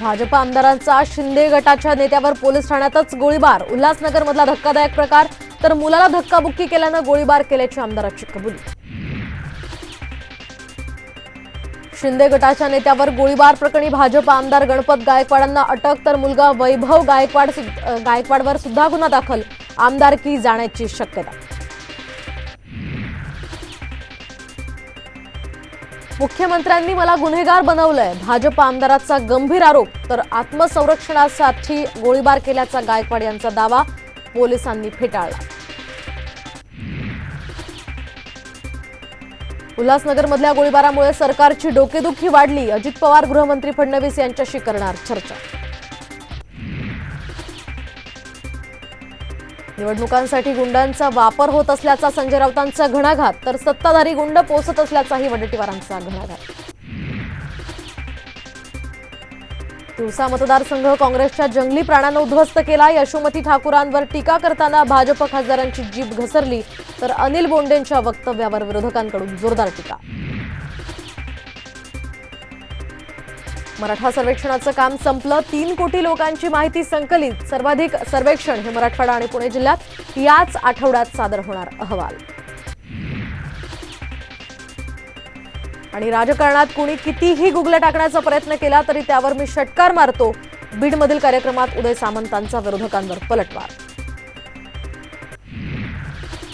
भाजप आमदारांचा शिंदे गटाच्या नेत्यावर पोलीस ठाण्यातच गोळीबार. उल्हासनगरमधला धक्कादायक प्रकार तर मुलाला धक्काबुक्की केल्यानं गोळीबार केल्याची आमदाराची कबुली. शिंदे गटाच्या नेत्यावर गोळीबार प्रकरणी भाजप आमदार गणपत गायकवाडांना अटक तर मुलगा वैभव गायकवाड गायकवाडवर सुद्धा गुन्हा दाखल. आमदारकी जाण्याची शक्यता. मुख्यमंत्र्यांनी मला गुन्हेगार बनवलंय. भाजप आमदाराचा गंभीर आरोप तर आत्मसंरक्षणासाठी गोळीबार केल्याचा गायकवाड यांचा दावा पोलिसांनी फेटाळला. उल्हासनगरमधल्या गोळीबारामुळे सरकारची डोकेदुखी वाढली. अजित पवार गृहमंत्री फडणवीस यांच्याशी करणार चर्चा. निवडणुकांसाठी गुंडांचा वापर होत असल्याचा संजय राऊतांचा घणाघात तर सत्ताधारी गुंड पोसत असल्याचाही वडेट्टीवारांचा घणाघात. तिवसा मतदारसंघ काँग्रेसच्या जंगली प्राण्यानं उद्ध्वस्त केला. यशोमती ठाकूरांवर टीका करताना भाजप खासदारांची जीभ घसरली तर अनिल बोंडेंच्या वक्तव्यावर विरोधकांकडून जोरदार टीका. मराठा सर्वेक्षणाचं काम संपलं. तीन कोटी लोकांची माहिती संकलित. सर्वाधिक सर्वेक्षण हे मराठवाडा आणि पुणे जिल्ह्यात. याच आठवड्यात सादर होणार अहवाल. आणि राजकारणात कुणी कितीही गुगल्या टाकण्याचा प्रयत्न केला तरी त्यावर मी षटकार मारतो. बीडमधील कार्यक्रमात उदय सामंतांचा विरोधकांवर पलटवार.